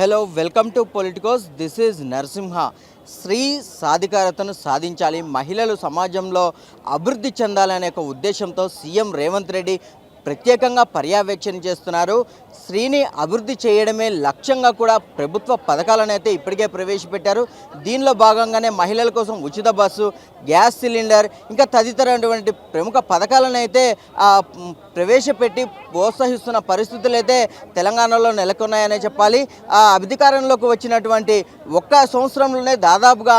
Hello welcome to Politicos. This is Narasimha. స్త్రీ సాధికారతను సాధించాలి. మహిళలు సమాజంలో అభివృద్ధి చెందాలనే ఒక ఉద్దేశంతో సీఎం రేవంత్ రెడ్డి ప్రత్యేకంగా పర్యవేక్షణ చేస్తున్నారు. స్త్రీని అభివృద్ధి చేయడమే లక్ష్యంగా కూడా ప్రభుత్వ పథకాలను అయితే ఇప్పటికే ప్రవేశపెట్టారు. దీనిలో భాగంగానే మహిళల కోసం ఉచిత బస్సు గ్యాస్ సిలిండర్ ఇంకా తదితరటువంటి ప్రముఖ పథకాలను అయితే ప్రవేశపెట్టి ప్రోత్సహిస్తున్న పరిస్థితులు అయితే తెలంగాణలో నెలకొన్నాయనే చెప్పాలి. ఆ అధికారంలోకి వచ్చినటువంటి ఒక్క సంవత్సరంలోనే దాదాపుగా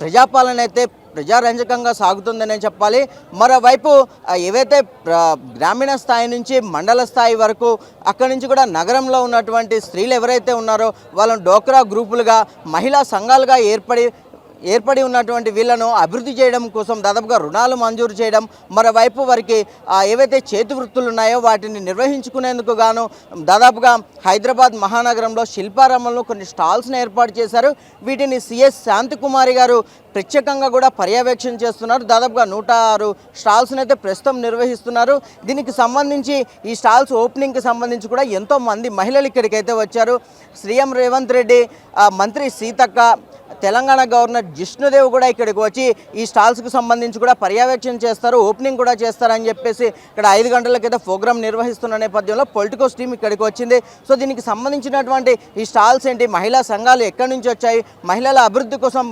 ప్రజాపాలన అయితే ప్రజారంజకంగా సాగుతుందనే చెప్పాలి. మరోవైపు ఏవైతే గ్రామీణ స్థాయి నుంచి మండల స్థాయి వరకు అక్కడి నుంచి కూడా నగరంలో ఉన్నటువంటి స్త్రీలు ఎవరైతే ఉన్నారో వాళ్ళని డోక్రా గ్రూపులుగా మహిళా సంఘాలుగా ఏర్పడి ఏర్పడి ఉన్నటువంటి వీళ్ళను అభివృద్ధి చేయడం కోసం దాదాపుగా రుణాలు మంజూరు చేయడం మరోవైపు వారికి ఏవైతే చేతి వృత్తులు ఉన్నాయో వాటిని నిర్వహించుకునేందుకు గాను దాదాపుగా హైదరాబాద్ మహానగరంలో శిల్పారామంలో కొన్ని స్టాల్స్ని ఏర్పాటు చేశారు. వీటిని సిఎస్ శాంతికుమారి గారు ప్రత్యేకంగా కూడా పర్యవేక్షణ చేస్తున్నారు. దాదాపుగా నూట ఆరు స్టాల్స్ని అయితే ప్రస్తుతం నిర్వహిస్తున్నారు. దీనికి సంబంధించి ఈ స్టాల్స్ ఓపెనింగ్కి సంబంధించి కూడా ఎంతోమంది మహిళలు ఇక్కడికైతే వచ్చారు. సీఎం రేవంత్ రెడ్డి మంత్రి సీతక్క తెలంగాణ గవర్నర్ జిష్ణుదేవ్ కూడా ఇక్కడికి వచ్చి ఈ స్టాల్స్కు సంబంధించి కూడా పర్యవేక్షణ చేస్తారు ఓపెనింగ్ కూడా చేస్తారని చెప్పేసి ఇక్కడ ఐదు గంటల క్రితం ప్రోగ్రామ్ నిర్వహిస్తున్న నేపథ్యంలో పొలిటికోస్ టీం ఇక్కడికి వచ్చింది. సో దీనికి సంబంధించినటువంటి ఈ స్టాల్స్ ఏంటి మహిళా సంఘాలు ఎక్కడి నుంచి వచ్చాయి మహిళల అభివృద్ధి కోసం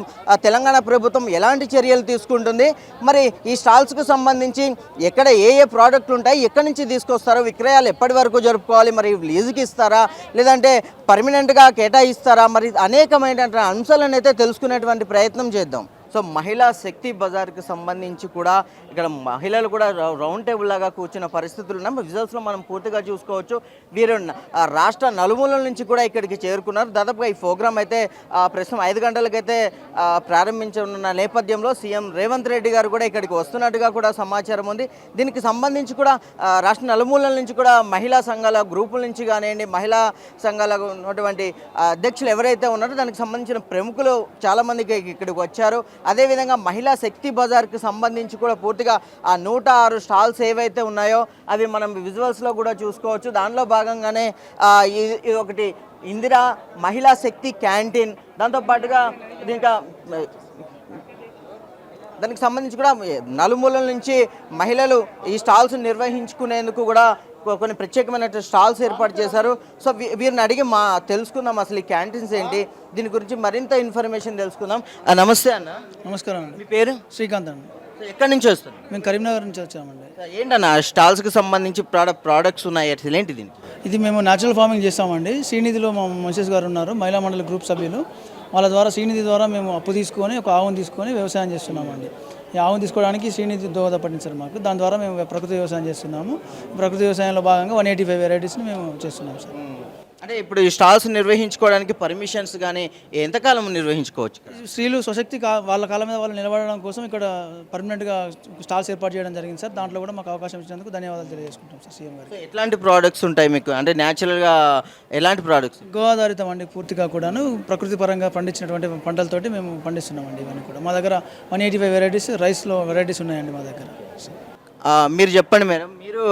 తెలంగాణ ప్రభుత్వం ఎలాంటి చర్యలు తీసుకుంటుంది మరి ఈ స్టాల్స్కు సంబంధించి ఎక్కడ ఏ ఏ ప్రోడక్ట్లు ఉంటాయి ఎక్కడి నుంచి తీసుకొస్తారో విక్రయాలు ఎప్పటి వరకు జరుపుకోవాలి మరి లీజుకి ఇస్తారా లేదంటే పర్మనెంట్గా కేటాయిస్తారా మరి అనేకమైన అంశాలను అయితే తెలుసుకునేటువంటి ప్రయత్నం చేద్దాం. సో మహిళా శక్తి బజార్కి సంబంధించి కూడా ఇక్కడ మహిళలు కూడా రౌండ్ టేబుల్ లాగా కూర్చున్న పరిస్థితులు ఉన్నాయి. విజువల్స్లో మనం పూర్తిగా చూసుకోవచ్చు. వీరు రాష్ట్ర నలుమూలల నుంచి కూడా ఇక్కడికి చేరుకున్నారు. దాదాపుగా ఈ ప్రోగ్రామ్ అయితే ప్రస్తుతం ఐదు గంటలకైతే ప్రారంభించనున్న నేపథ్యంలో సీఎం రేవంత్ రెడ్డి గారు కూడా ఇక్కడికి వస్తున్నట్టుగా కూడా సమాచారం ఉంది. దీనికి సంబంధించి కూడా రాష్ట్ర నలుమూలల నుంచి కూడా మహిళా సంఘాల గ్రూపుల నుంచి కానివ్వండి మహిళా సంఘాల ఉన్నటువంటి అధ్యక్షులు ఎవరైతే ఉన్నారో దానికి సంబంధించిన ప్రముఖులు చాలామందికి ఇక్కడికి వచ్చారు. అదేవిధంగా మహిళా శక్తి బజార్కి సంబంధించి కూడా పూర్తిగా ఆ నూట ఆరు స్టాల్స్ ఏవైతే ఉన్నాయో అవి మనం విజువల్స్లో కూడా చూసుకోవచ్చు. దానిలో భాగంగానే ఇది ఒకటి ఇందిరా మహిళా శక్తి క్యాంటీన్. దాంతోపాటుగా ఇంకా దానికి సంబంధించి కూడా నలుమూలల నుంచి మహిళలు ఈ స్టాల్స్ నిర్వహించుకునేందుకు కూడా కొన్ని ప్రత్యేకమైన స్టాల్స్ ఏర్పాటు చేశారు. సో వీరిని అడిగి మా తెలుసుకుందాం అసలు ఈ క్యాంటీన్స్ ఏంటి? దీని గురించి మరింత ఇన్ఫర్మేషన్ తెలుసుకుందాం. నమస్తే అన్న. నమస్కారం అండి. మీ పేరు? శ్రీకాంత్ అండి. ఎక్కడి నుంచి వస్తారు మేము కరీంనగర్ నుంచి వచ్చామండి. ఏంటన్న స్టాల్స్కి సంబంధించి ప్రోడక్ట్ ప్రోడక్ట్స్ ఉన్నాయి అసలు ఏంటి దీనికి? ఇది మేము న్యాచురల్ ఫార్మింగ్ చేస్తామండి. శ్రీనిధిలో మా మిసెస్ గారు ఉన్నారు మహిళా మండలి గ్రూప్ సభ్యులు. వాళ్ళ ద్వారా శ్రీనిధి ద్వారా మేము అప్పు తీసుకొని ఒక ఆవును తీసుకొని వ్యవసాయం చేస్తున్నామండి. ఆవును తీసుకోవడానికి శ్రీనిధి దోహదపడింది మాకు. దాని ద్వారా మేము ప్రకృతి వ్యవసాయం చేస్తున్నాము. ప్రకృతి వ్యవసాయంలో భాగంగా వన్ ఎయిటీ ఫైవ్ వెరైటీస్ని మేము చేస్తున్నాం సార్. అంటే ఇప్పుడు ఈ స్టాల్స్ నిర్వహించుకోవడానికి పర్మిషన్స్ కానీ ఎంతకాలం నిర్వహించుకోవచ్చు స్త్రీలు స్వశక్తి కా వాళ్ళ కాళ్ళ మీద వాళ్ళు నిలబడడం కోసం ఇక్కడ పర్మనెంట్గా స్టాల్స్ ఏర్పాటు చేయడం జరిగింది సార్. దాంట్లో కూడా మాకు అవకాశం ఇచ్చినందుకు ధన్యవాదాలు తెలియజేసుకుంటాం సార్ సీఎం గారికి. సో ఎట్లాంటి ప్రోడక్ట్స్ ఉంటాయి మీకు? అంటే న్యాచురల్గా ఎలాంటి ప్రోడక్ట్స్ గో ఆధారితం అండి పూర్తిగా కూడాను. ప్రకృతి పరంగా పండించినటువంటి పంటలతోటి మేము పండిస్తున్నామండి ఇవన్నీ కూడా. మా దగ్గర వన్ ఎయిటీ ఫైవ్ వెరైటీస్ రైస్లో వెరైటీస్ ఉన్నాయండి మా దగ్గర. మీరు చెప్పండి మేడం. మీరు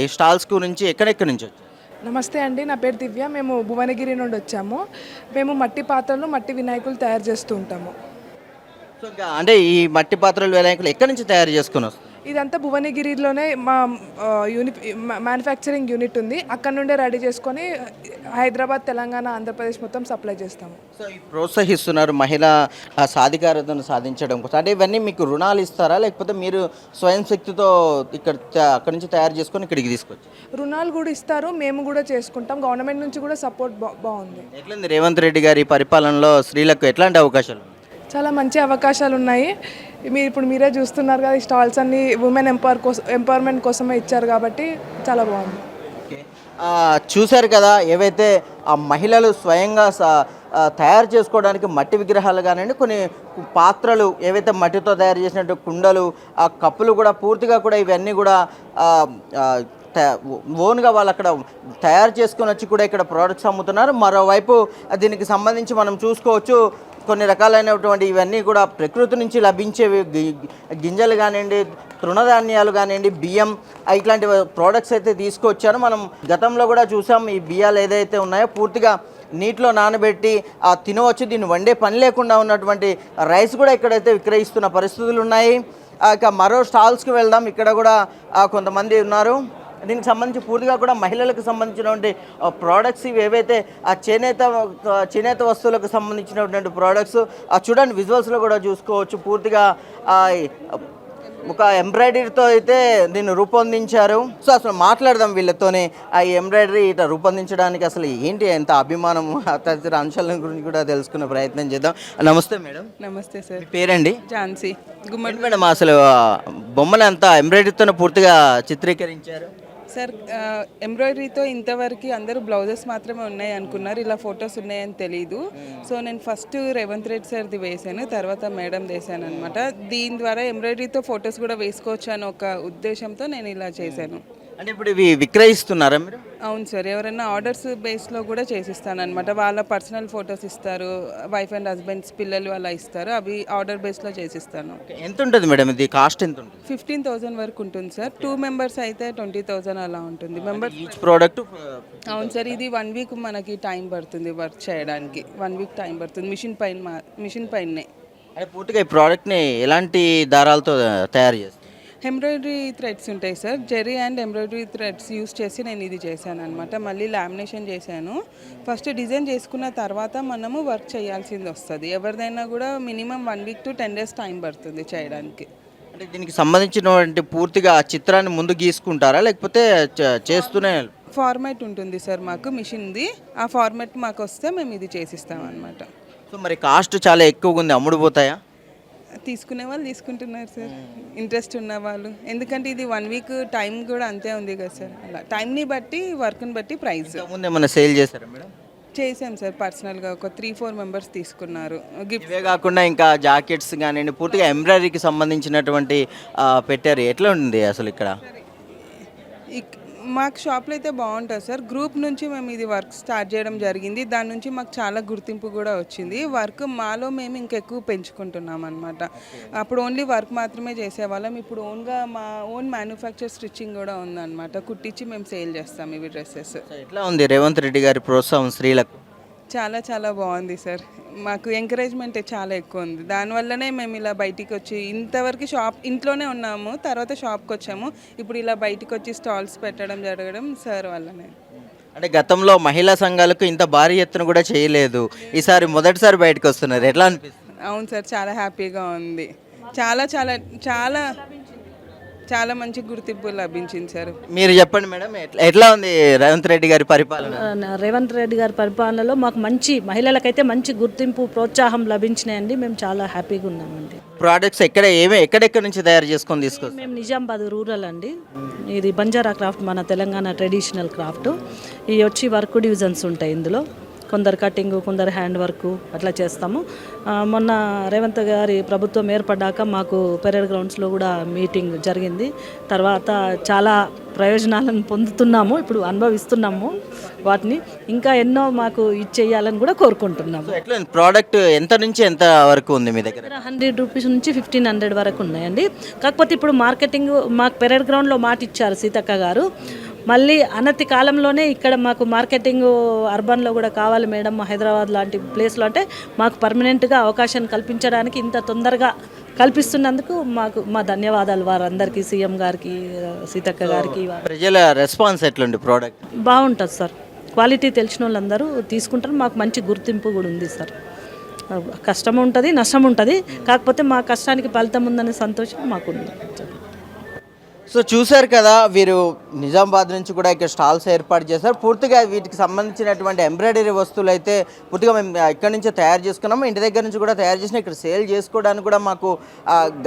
ఈ స్టాల్స్ గురించి ఎక్కడెక్కడి నుంచి వచ్చారు? నమస్తే అండి నా పేరు దివ్య. మేము భువనగిరి నుండి వచ్చాము. మేము మట్టి పాత్రలు మట్టి వినాయకులు తయారు చేస్తూ ఉంటాము. సో ఇంకా అంటే ఈ మట్టి పాత్రలు వినాయకులు ఎక్కడి నుంచి తయారు చేసుకుని వస్తారు ఇదంతా భువనగిరిలోనే మా ఆ, యూనిట్ మ్యానుఫ్యాక్చరింగ్ యూనిట్ ఉంది. అక్కడ నుండే రెడీ చేసుకొని హైదరాబాద్ తెలంగాణ ఆంధ్రప్రదేశ్ మొత్తం సప్లై చేస్తాము. సో ప్రోత్సహిస్తున్నారు మహిళా సాధికారతను సాధించడం కోసం. అంటే ఇవన్నీ మీకు రుణాలు ఇస్తారా? లేకపోతే మీరు స్వయం శక్తితో ఇక్కడ అక్కడి నుంచి తయారు చేసుకొని ఇక్కడికి తీసుకొచ్చి? రుణాలు కూడా ఇస్తారు. మేము కూడా చేసుకుంటాం. గవర్నమెంట్ నుంచి కూడా సపోర్ట్ బాగుంది. ఎట్లుంది రేవంత్ రెడ్డి గారి పరిపాలనలో స్త్రీలకు ఎట్లాంటి అవకాశాలు? చాలా మంచి అవకాశాలు ఉన్నాయి. మీరు ఇప్పుడు మీరే చూస్తున్నారు కదా ఈ స్టాల్స్ అన్ని ఉమెన్ ఎంపవర్ కోసం ఎంపవర్మెంట్ కోసమే ఇచ్చారు కాబట్టి చాలా బాగుంది. ఓకే. చూశారు కదా ఏవైతే ఆ మహిళలు స్వయంగా స- తయారు చేసుకోవడానికి మట్టి విగ్రహాలు కానివ్వండి కొన్ని పాత్రలు ఏవైతే మట్టితో తయారు చేసినట్టు కుండలు ఆ కప్పులు కూడా పూర్తిగా కూడా ఇవన్నీ కూడా ఓన్గా వాళ్ళు అక్కడ తయారు చేసుకొని వచ్చి కూడా ఇక్కడ ప్రోడక్ట్స్ అమ్ముతున్నారు. మరోవైపు దీనికి సంబంధించి మనం చూసుకోవచ్చు కొన్ని రకాలైనటువంటి ఇవన్నీ కూడా ప్రకృతి నుంచి లభించేవి గింజలు కానివ్వండి తృణధాన్యాలు కానివ్వండి బియ్యం ఇట్లాంటి ప్రోడక్ట్స్ అయితే తీసుకొచ్చారు మనం గతంలో కూడా చూసాం ఈ బియ్యాలు ఏదైతే ఉన్నాయో పూర్తిగా నీటిలో నానబెట్టి ఆ తినవచ్చు. దీన్ని వండే పని లేకుండా ఉన్నటువంటి రైస్ కూడా ఇక్కడైతే విక్రయిస్తున్న పరిస్థితులు ఉన్నాయి. ఇక మరో స్టాల్స్కి వెళ్దాం. ఇక్కడ కూడా కొంతమంది ఉన్నారు. దీనికి సంబంధించి పూర్తిగా కూడా మహిళలకు సంబంధించినటువంటి ప్రోడక్ట్స్ ఇవి ఏవైతే ఆ చేనేత ఆ, చేనేత వస్తువులకు సంబంధించినటువంటి ప్రోడక్ట్స్ చూడండి విజువల్స్లో కూడా చూసుకోవచ్చు. పూర్తిగా ఆ, ఒక ఎంబ్రాయిడరీతో అయితే దీన్ని రూపొందించారు. సో అసలు మాట్లాడదాం వీళ్ళతోనే. ఆ ఎంబ్రాయిడరీ ఇట్లా రూపొందించడానికి అసలు ఏంటి ఎంత అభిమానం తదితర అంశాల గురించి కూడా తెలుసుకునే ప్రయత్నం చేద్దాం. నమస్తే మేడం. నమస్తే సార్. పేరండి? ఝాన్సీ. గుమ్మడి మేడం అసలు ఆ, బొమ్మలు అంతా ఎంబ్రాయిడరీతో పూర్తిగా చిత్రీకరించారు? సార్ ఎంబ్రాయిడరీతో ఇంతవరకు అందరూ బ్లౌజెస్ మాత్రమే ఉన్నాయి అనుకున్నారు. ఇలా ఫొటోస్ ఉన్నాయని తెలీదు. సో నేను ఫస్ట్ రేవంత్ రెడ్డి సార్ది వేసాను తర్వాత మేడం వేసాను అనమాట దీని ద్వారా ఎంబ్రాయిడరీతో ఫొటోస్ కూడా వేసుకోవచ్చు అని ఒక ఉద్దేశంతో నేను ఇలా చేశాను. అంటే ఇప్పుడు ఇవి విక్రయిస్తున్నారా మీరు? అవును సార్. ఎవరైనా ఆర్డర్స్ బేస్లో కూడా చేసిస్తాను అనమాట వాళ్ళ పర్సనల్ ఫొటోస్ ఇస్తారు. వైఫ్ అండ్ హస్బెండ్స్ పిల్లలు అలా ఇస్తారు. అవి ఆర్డర్ బేస్లో చేసిస్తాను. ఎంత ఉంటుంది మేడం? ఇది కాస్ట్ ఎంత ఉంటుంది? ఫిఫ్టీన్ థౌజండ్ వరకు ఉంటుంది సార్. టూ మెంబర్స్ అయితే ట్వంటీ థౌజండ్ అలా ఉంటుంది. మెంబర్ ఈచ్ ప్రోడక్ట్ అవును సార్. ఇది వన్ వీక్ మనకి టైం పడుతుంది వర్క్ చేయడానికి. వన్ వీక్ టైం పడుతుంది. మిషన్ పైన మిషన్ పైనే అంటే పూర్తిగా ఈ ప్రోడక్ట్ని ఎలాంటి దారాలతో తయారు చేస్తారు? ఎంబ్రాయిడరీ థ్రెడ్స్ ఉంటాయి sir. Zari and embroidery threads use చేసి నేను ఇది చేశాను అనమాట మళ్ళీ లామినేషన్ చేశాను. ఫస్ట్ డిజైన్ చేసుకున్న తర్వాత మనము వర్క్ చేయాల్సింది వస్తుంది. ఎవరిదైనా కూడా minimum one week to ten days time పడుతుంది చేయడానికి. అంటే దీనికి సంబంధించినటువంటి పూర్తిగా ఆ చిత్రాన్ని ముందు గీసుకుంటారా? లేకపోతే చేస్తూనే ఫార్మాట్ ఉంటుంది సార్ మాకు మిషన్ది. ఆ ఫార్మాట్ మాకు వస్తే మేము ఇది చేసిస్తాం అనమాట సో మరి కాస్ట్ చాలా ఎక్కువగా ఉంది అమ్ముడుపోతాయా తీసుకునే వాళ్ళు తీసుకుంటున్నారు సార్. ఇంట్రెస్ట్ ఉన్న వాళ్ళు. ఎందుకంటే ఇది వన్ వీక్ టైం కూడా అంతే ఉంది కదా సార్. అలా టైంని బట్టి వర్క్ని బట్టి ప్రైస్ ముందు ఏమైనా సేల్ చేశారా మేడం? చేసాం సార్ పర్సనల్గా ఒక త్రీ ఫోర్ మెంబర్స్ తీసుకున్నారు. గిఫ్ట్ ఇవే కాకుండా ఇంకా జాకెట్స్ కానివ్వండి పూర్తిగా ఎంబ్రాయిడరీకి సంబంధించినటువంటి ఆ, పెట్టారు. ఎట్లా ఉంది అసలు ఇక్కడ? ఇక్- మాకు షాప్లో అయితే బాగుంటుంది సార్. గ్రూప్ నుంచి మేము ఇది వర్క్ స్టార్ట్ చేయడం జరిగింది. దాని నుంచి మాకు చాలా గుర్తింపు కూడా వచ్చింది. వర్క్ మాలో మేము ఇంకెక్కువ పెంచుకుంటున్నాం అనమాట అప్పుడు ఓన్లీ వర్క్ మాత్రమే చేసేవాళ్ళం. ఇప్పుడు ఓన్గా మా ఓన్ మ్యానుఫ్యాక్చర్ స్టిచ్చింగ్ కూడా ఉందన్నమాట. కుట్టించి మేము సేల్ చేస్తాం ఇవి డ్రెస్సెస్. ఎట్లా ఉంది రేవంత్ రెడ్డి గారి ప్రోత్సాహం స్త్రీలకు? చాలా చాలా బాగుంది సార్. మాకు ఎంకరేజ్మెంట్ చాలా ఎక్కువ ఉంది. దానివల్లనే మేము ఇలా బయటికి వచ్చి ఇంతవరకు షాప్ ఇంట్లోనే ఉన్నాము తర్వాత షాప్కి వచ్చాము. ఇప్పుడు ఇలా బయటికి వచ్చి స్టాల్స్ పెట్టడం జరగడం సార్ వల్లనే. అంటే గతంలో మహిళా సంఘాలకు ఇంత భారీ ఎత్తున కూడా చేయలేదు. ఈసారి మొదటిసారి బయటకు వస్తున్నారు. ఎట్లా అనిపిస్తుంది? అవును సార్ చాలా హ్యాపీగా ఉంది. చాలా చాలా చాలా చాలా మంచి గుర్తింపు లభించింది సార్. మీరు చెప్పండి మేడం ఎట్లా ఉంది రేవంత్ రెడ్డి గారి పరిపాలన? రేవంత్ రెడ్డి గారి పరిపాలనలో మాకు మంచి మహిళలకైతే మంచి గుర్తింపు ప్రోత్సాహం లభించినాయండి. మేము చాలా హ్యాపీగా ఉన్నామండి. ప్రోడక్ట్స్ ఎక్కడ ఏమే ఎక్కడెక్కడ నుంచి తయారు చేసుకొని తీసుకొస్తారు? మేము నిజామాబాద్ రూరల్ అండి. ఇది బంజారా క్రాఫ్ట్ మన తెలంగాణ ట్రెడిషనల్ క్రాఫ్ట్. ఇవి వచ్చి వర్క్ డివిజన్స్ ఉంటాయి ఇందులో. కొందరు కటింగ్ కొందరు హ్యాండ్ వర్క్ అట్లా చేస్తాము. మొన్న రేవంత్ గారి ప్రభుత్వం ఏర్పడ్డాక మాకు పెరేడ్ గ్రౌండ్స్లో కూడా మీటింగ్ జరిగింది. తర్వాత చాలా ప్రయోజనాలను పొందుతున్నాము ఇప్పుడు అనుభవిస్తున్నాము వాటిని. ఇంకా ఎన్నో మాకు ఇచ్చేయాలని కూడా కోరుకుంటున్నాము. ఎట్లా ప్రోడక్ట్ ఎంత నుంచి ఎంత వరకు ఉంది మీ దగ్గర? హండ్రెడ్ రూపీస్ నుంచి ఫిఫ్టీన్ హండ్రెడ్ వరకు ఉన్నాయండి. కాకపోతే ఇప్పుడు మార్కెటింగ్ మాకు పెరడ్ గ్రౌండ్లో మాట ఇచ్చారు సీతక్క గారు. మళ్ళీ అనతి కాలంలోనే ఇక్కడ మాకు మార్కెటింగ్ అర్బన్లో కూడా కావాలి మేడం హైదరాబాద్ లాంటి ప్లేస్లో అంటే మాకు పర్మనెంట్గా అవకాశం కల్పించడానికి ఇంత తొందరగా కల్పిస్తున్నందుకు మాకు మా ధన్యవాదాలు వారందరికీ సీఎం గారికి సీతక్క గారికి ప్రజల రెస్పాన్స్ ఎట్లుంది ప్రోడక్ట్ బాగుంటుంది సార్. క్వాలిటీ తెలిసిన వాళ్ళందరూ తీసుకుంటారు. మాకు మంచి గుర్తింపు కూడా ఉంది సార్. కష్టం ఉంటుంది నష్టం ఉంటుంది. కాకపోతే మా కష్టానికి ఫలితం ఉందనే సంతోషం మాకుంది. సో చూశారు కదా వీరు నిజామాబాద్ నుంచి కూడా ఇక్కడ స్టాల్స్ ఏర్పాటు చేశారు. పూర్తిగా వీటికి సంబంధించినటువంటి ఎంబ్రాయిడరీ వస్తువులు అయితే పూర్తిగా మేము ఇక్కడ నుంచే తయారు చేసుకున్నాము. ఇంటి దగ్గర నుంచి కూడా తయారు చేసిన ఇక్కడ సేల్ చేసుకోవడానికి కూడా మాకు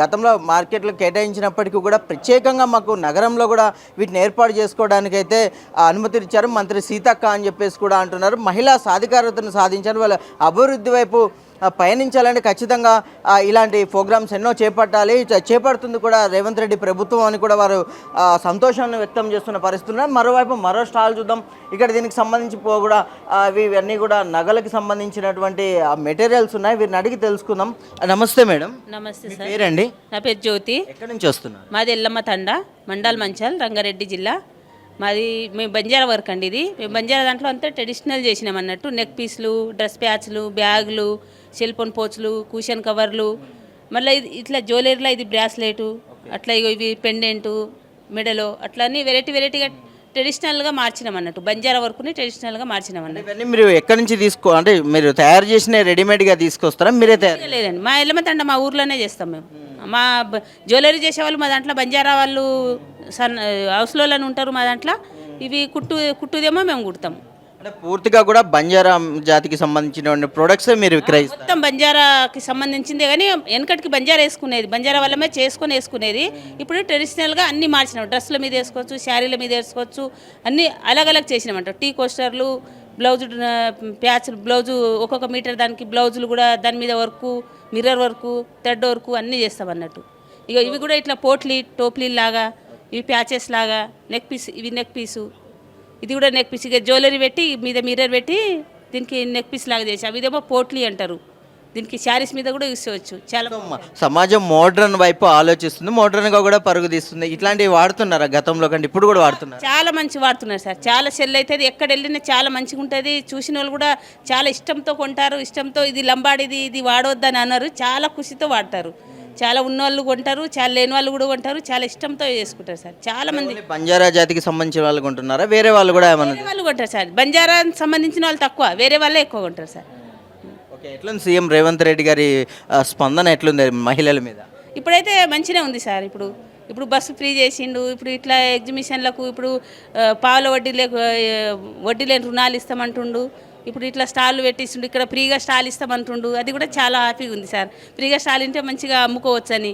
గతంలో మార్కెట్లో కేటాయించినప్పటికీ కూడా ప్రత్యేకంగా మాకు నగరంలో కూడా వీటిని ఏర్పాటు చేసుకోవడానికి అయితే అనుమతి ఇచ్చారు. మంత్రి సీతక్క అని చెప్పేసి కూడా అంటున్నారు. మహిళా సాధికారతను సాధించారు. వాళ్ళ అభివృద్ధి వైపు పయనించాలంటే ఖచ్చితంగా ఇలాంటి ప్రోగ్రామ్స్ ఎన్నో చేపట్టాలి. చేపడుతుంది కూడా రేవంత్ రెడ్డి ప్రభుత్వం అని కూడా వారు సంతోషాన్ని వ్యక్తం చేస్తున్న పరిస్థితి ఉన్నారు మరోవైపు మరో స్టాల్ చూద్దాం. ఇక్కడ దీనికి సంబంధించి పో కూడా ఇవన్నీ కూడా నగలకి సంబంధించినటువంటి మెటీరియల్స్ ఉన్నాయి. వీరిని అడిగి తెలుసుకుందాం. నమస్తే మేడం. నమస్తే సార్. పేరండి? నా పేరు జ్యోతి. ఎక్కడి నుంచి వస్తున్నారు? మాది ఎల్లమ్మ తండ మండల్ మంచల్ రంగారెడ్డి జిల్లా. మాది మేము బంజారా వర్క్ అండి ఇది. మేము బంజారా దాంట్లో అంతా ట్రెడిషనల్ చేసినాం అన్నట్టు. నెక్ పీస్లు డ్రెస్ ప్యాచ్లు బ్యాగులు సెల్ ఫోన్ పోచ్లు కూషన్ కవర్లు మళ్ళీ ఇది ఇట్లా జ్యువెలరీలో ఇది బ్రాస్లెట్ అట్లా ఇగో ఇవి పెండెంటు మెడలో అట్లా అన్ని వెరైటీ వెరైటీగా ట్రెడిషనల్గా మార్చినాం అన్నట్టు. బంజారా వర్క్ని ట్రెడిషనల్గా మార్చినాం అన్నట్టు. ఇవన్నీ మీరు ఎక్కడి నుంచి తీసుకో అంటే మీరు తయారు చేసిన రెడీమేడ్గా తీసుకొస్తారా? మీరే తయారు లేదండి. మా ఎల్లమంతండ మా ఊర్లోనే చేస్తాం మేము. మా బ- జ్యువెలరీ చేసేవాళ్ళు మా దాంట్లో బంజారా వాళ్ళు సన్ హౌస్లోనే ఉంటారు మా దాంట్లో. ఇవి కుట్టు కుట్టుదేమో మేము కుడతాం. అంటే పూర్తిగా కూడా బంజారా జాతికి సంబంధించిన ప్రొడక్ట్స్ మీరు విక్రయిస్తారు? మొత్తం బంజారాకి సంబంధించిందే కానీ వెనకటికి బంజారా వేసుకునేది. బంజారా వల్లమే చేసుకొని వేసుకునేది. ఇప్పుడు ట్రెడిషనల్గా అన్ని మార్చినాం. డ్రెస్సుల మీద వేసుకోవచ్చు శారీల మీద వేసుకోవచ్చు అన్ని అలగ్ అలగ్ చేసినామంట టీ కోస్టర్లు బ్లౌజ్ ప్యాచ్ బ్లౌజు ఒక్కొక్క మీటర్ దానికి బ్లౌజులు కూడా దాని మీద work mirror work thread work అన్నీ చేస్తాం అన్నట్టు ఇక ఇవి కూడా ఇట్లా పోట్లీ టోప్లీ లాగా ఇవి ప్యాచెస్ లాగా నెక్ పీస్ ఇవి నెక్ పీసు. ఇది కూడా నెక్ పీస్ ఇక జ్యువెలరీ పెట్టి మీద మిర్రర్ పెట్టి దీనికి నెక్ పీస్ లాగా చేసాం ఇదేమో పోట్లీ అంటారు. దీనికి శారీస్ మీద కూడా యూస్ చేయవచ్చు. చాలా సమాజం మోడ్రన్ వైపు ఆలోచిస్తుంది మోడ్రన్గా కూడా పరుగు తీస్తుంది. ఇట్లాంటివి వాడుతున్నారా గతంలో కంటే? ఇప్పుడు కూడా వాడుతున్నారు? చాలా మంచి వాడుతున్నారు సార్. చాలా సెల్ అవుతుంది ఎక్కడ వెళ్ళినా చాలా మంచిగా ఉంటుంది. చూసిన వాళ్ళు కూడా చాలా ఇష్టంతో కొంటారు. ఇష్టంతో ఇది లంబాడిది ఇది వాడవద్దని అన్నారు. చాలా ఖుషితో వాడతారు. చాలా ఉన్న వాళ్ళు కొంటారు చాలా లేని వాళ్ళు కూడా కొంటారు చాలా ఇష్టంతో చేసుకుంటారు సార్. చాలా మంది బంజారా జాతికి సంబంధించిన వాళ్ళు కొంటున్నారా? వేరే వాళ్ళు కూడా ఏమన్నా వాళ్ళు కొంటారు సార్. బంజారా సంబంధించిన వాళ్ళు తక్కువ వేరే వాళ్ళే ఎక్కువ కొంటారు సార్. ఓకే ఎట్లుంది సీఎం రేవంత్ రెడ్డి గారి ఆ, స్పందన ఎట్లుంది మహిళల మీద? ఇప్పుడైతే మంచిగా ఉంది సార్ ఇప్పుడు. ఇప్పుడు బస్సు ఫ్రీ చేసిండు ఇప్పుడు ఇట్లా ఎగ్జిబిషన్లకు ఇప్పుడు ఆ, పావుల వడ్డీ లేకు ఆ, వడ్డీ లేని రుణాలు ఇస్తామంటుండు. ఇప్పుడు ఇట్లా స్టాల్ పెట్టిస్తుండు ఇక్కడ ఫ్రీగా స్టాల్ ఇస్తామంటుండు. అది కూడా చాలా హ్యాపీగా ఉంది సార్. ఫ్రీగా స్టాల్ ఇంటే మంచిగా అమ్ముకోవచ్చని.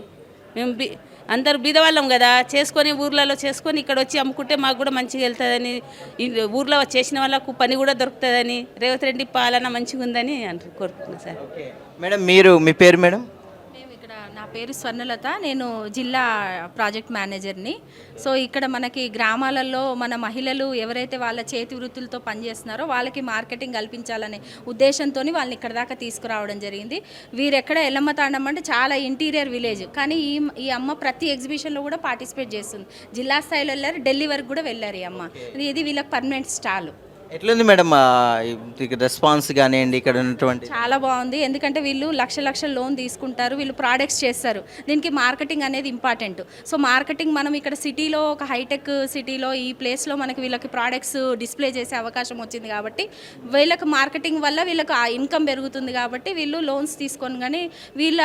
మేము బి అందరు బీదవాళ్ళం కదా. చేసుకొని ఊర్లలో చేసుకొని ఇక్కడ వచ్చి అమ్ముకుంటే మాకు కూడా మంచిగా వెళ్తుందని ఊర్లో చేసిన వాళ్ళకు పని కూడా దొరుకుతుందని రేవంత్ రెడ్డి పాలన మంచిగా ఉందని అంటారు కోరుకుంటున్నాను సార్ మేడం మీరు మీ పేరు మేడం? పేరు స్వర్ణలత. నేను జిల్లా ప్రాజెక్ట్ మేనేజర్ని. సో ఇక్కడ మనకి గ్రామాలలో మన మహిళలు ఎవరైతే వాళ్ళ చేతి వృత్తులతో పనిచేస్తున్నారో వాళ్ళకి మార్కెటింగ్ కల్పించాలనే ఉద్దేశంతో వాళ్ళని ఇక్కడ దాకా తీసుకురావడం జరిగింది. వీరెక్కడ ఎల్లమ్మ తాండం అంటే చాలా ఇంటీరియర్ విలేజ్. కానీ ఈ ఈ అమ్మ ప్రతి ఎగ్జిబిషన్లో కూడా పార్టిసిపేట్ చేస్తుంది. జిల్లా స్థాయిలో వెళ్ళారు ఢిల్లీ వరకు కూడా వెళ్ళారు ఈ అమ్మ. ఇది వీళ్ళకి పర్మనెంట్ స్టాల్. ఎట్లుంది మేడం రెస్పాన్స్ కానివ్వండి ఇక్కడ ఉన్నటువంటి చాలా బాగుంది. ఎందుకంటే వీళ్ళు లక్ష లక్షల లోన్ తీసుకుంటారు వీళ్ళు ప్రోడక్ట్స్ చేస్తారు. దీనికి మార్కెటింగ్ అనేది ఇంపార్టెంట్ సో మార్కెటింగ్ మనం ఇక్కడ సిటీలో ఒక హైటెక్ సిటీలో ఈ ప్లేస్లో మనకి వీళ్ళకి ప్రోడక్ట్స్ డిస్ప్లే చేసే అవకాశం వచ్చింది కాబట్టి వీళ్ళకి మార్కెటింగ్ వల్ల వీళ్ళకి ఆ ఇన్కమ్ పెరుగుతుంది కాబట్టి వీళ్ళు లోన్స్ తీసుకొని కానీ వీళ్ళ